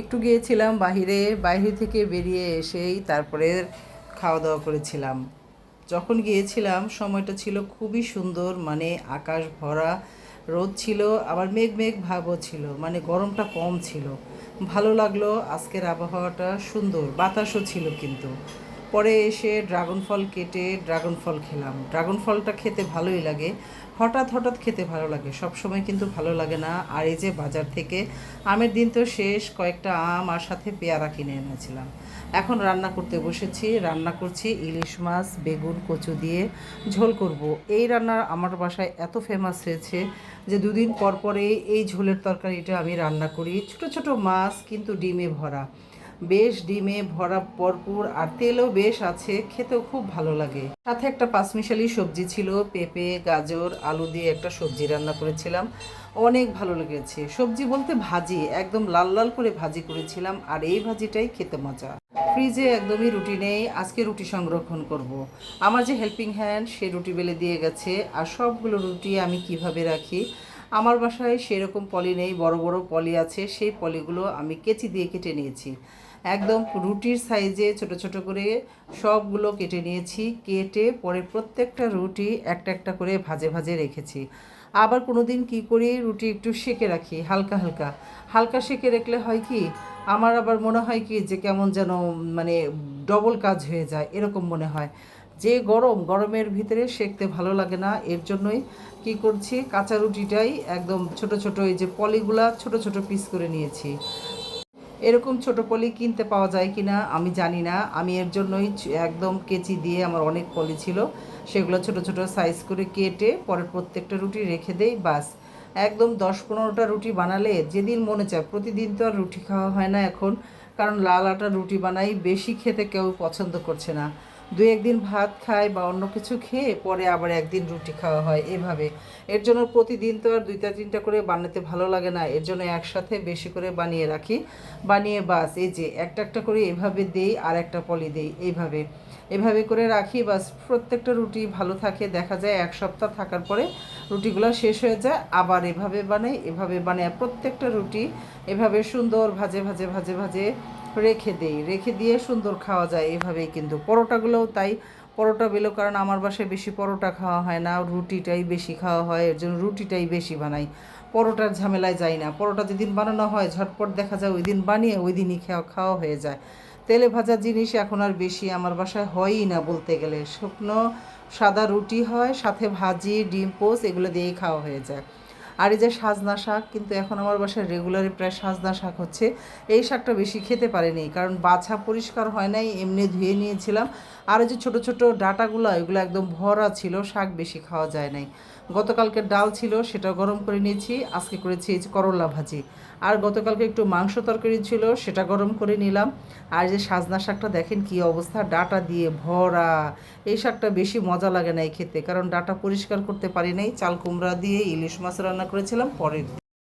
একটু গিয়েছিলাম বাহিরে, বাইরে থেকে বেরিয়ে এসেই তারপরে খাওয়া দাওয়া করেছিলাম। যখন গিয়েছিলাম, সময়টা ছিল খুবই সুন্দর মানে আকাশ ভরা, রোদ ছিল, আবার মেঘ মেঘ ভাবও ছিল মানে গরমটা কম ছিল। ভালো লাগল, আজকের আবহাওয়াটা সুন্দর, বাতাসও ছিল কিন্তু। পরে এসে ড্রাগন ফল কেটে ড্রাগন ফল খেলাম। ড্রাগন ফলটা খেতে ভালোই লাগে। হঠাৎ হঠাৎ খেতে ভালো লাগে। সব সময় কিন্তু ভালো লাগে না। আর এই যে বাজার থেকে আমের দিন তো শেষ, কয়েকটা আম আর সাথে পেয়ারা কিনে এনেছিলাম। এখন রান্না করতে বসেছি। রান্না করছি ইলিশ মাছ, বেগুন, কচু দিয়ে ঝোল করব। এই রান্না আমার বাসায় এত ফেমাস হয়েছে যে দুদিন পর পরে এই ঝোলের তরকারিটা আমি রান্না করি। ছোট ছোট মাছ কিন্তু ডিমে ভরা। বেশ ডিমে ভরা ভরপুর আর তেলও বেশ আছে, খেতেও খুব ভালো লাগে। সাথে একটা পাঁচমিশালি সবজি ছিল, পেঁপে, গাজর, আলু দিয়ে একটা সবজি রান্না করেছিলাম। অনেক ভালো লেগেছে। সবজি বলতে ভাজি, একদম লাল লাল করে ভাজি করেছিলাম আর এই ভাজিটাই খেতে মজা। ফ্রিজে একদমই রুটি নেই, আজকে রুটি সংরক্ষণ করব। আমার যে হেল্পিং হ্যান্ড সে রুটি বেলে দিয়ে গেছে আর সবগুলো রুটি আমি কীভাবে রাখি? আমার বাসায় সেরকম পলি নেই, বড় বড় পলি আছে, সেই পলিগুলো আমি কেচি দিয়ে কেটে নিয়েছি। একদম রুটির সাইজে ছোট ছোট করে সবগুলো কেটে নিয়েছি। কেটে পরে প্রত্যেকটা রুটি একটা একটা করে ভাজে ভাজে রেখেছি। আবার কোনো দিন কী করি, রুটি একটু সেকে রাখি, হালকা হালকা। হালকা সেকে রাখলে হয় কি, আমার আবার মনে হয় কি যে কেমন যেন মানে ডবল কাজ হয়ে যায়, এরকম মনে হয়। যে গরম, গরমের ভিতরে সেকতে ভালো লাগে না, এর জন্যই কি করছি, কাঁচা রুটিটাই একদম ছোট ছোট এই যে পলিগুলা ছোট ছোট পিস করে নিয়েছি। এরকম ছোট পলি কিনতে পাওয়া যায় কি না আমি জানি না। আমি এর জন্যই একদম কেচি দিয়ে আমার অনেক পলি ছিল। সেগুলো ছোট ছোট সাইজ করে কেটে পরে প্রত্যেকটা রুটি রেখে দেই, বাস। একদম দশ পনেরোটা রুটি বানালে যেদিন মনে চায়, প্রতিদিন তো আর রুটি খাওয়া হয় না এখন। কারণ লাল আটা রুটি বানাই, বেশি খেতে কেউ পছন্দ করছে না। দু একদিন ভাত খায় বা অন্য কিছু খেয়ে পরে আবার একদিন রুটি খাওয়া হয় এভাবে। এর জন্য প্রতিদিন তো আর দুইটা, তিনটা করে বানাতে ভালো লাগে না। এর জন্য একসাথে বেশি করে বানিয়ে রাখি। বানিয়ে বাস, এই যে একটা একটা করে এভাবে দেই আর একটা পলি দেই, এইভাবে। এভাবে করে রাখি, বাস প্রত্যেকটা রুটি ভালো থাকে। দেখা যায় এক সপ্তাহ থাকার পরে রুটিগুলো শেষ হয়ে যায়, আবার এভাবে বানাই এভাবে বানাই। প্রত্যেকটা রুটি এভাবে সুন্দর ভাজে ভাজে ভাজে ভাজে রেখে দেই। রেখে দিয়ে সুন্দর খাওয়া যায়, এভাবেই কিন্তু। পরোটাগুলোও তাই, পরোটা বেলো কারণ আমার বাসায় বেশি পরোটা খাওয়া হয় না, রুটিটাই বেশি খাওয়া হয়, এর জন্য রুটিটাই বেশি বানাই। পরোটার ঝামেলায় যাই না। পরোটা যেদিন বানানো হয়, ঝটপট দেখা যায় ওই দিন বানিয়ে ওই দিনই খাওয়া খাওয়া হয়ে যায়। তেলে ভাজা জিনিস এখন আর বেশি আমার বাসায় হয়ই না বলতে গেলে। শুকনো সাদা রুটি হয়, সাথে ভাজি, ডিম পোস্ট এগুলো দিয়েই খাওয়া হয়ে যায়। আর এই যে সাজনা শাক, কিন্তু এখন আমার বাসায় রেগুলারই প্রায় সাজনা শাক হচ্ছে। এই শাকটা বেশি খেতে পারেনি, কারণ বাছা পরিষ্কার হয় নাই, এমনি ধুয়ে নিয়েছিলাম। আর যে ছোটো ছোটো ডাটাগুলো এগুলো একদম ভরা ছিল, শাক বেশি খাওয়া যায় নাই। গতকালকে ডাল ছিল সেটা গরম করে নিয়েছি, আজকে করেছি এই যে করলা ভাজি। আর গতকালকে একটু মাংস তরকারি ছিল, সেটা গরম করে নিলাম। আর যে সাজনা শাকটা, দেখেন কি অবস্থা, ডাটা দিয়ে ভরা। এই শাকটা বেশি মজা লাগে না এই খেতে, কারণ ডাটা পরিষ্কার করতে পারি নাই, চাল কুমড়া দিয়ে, ইলিশ মাছ রান্না করেছিলাম পরের।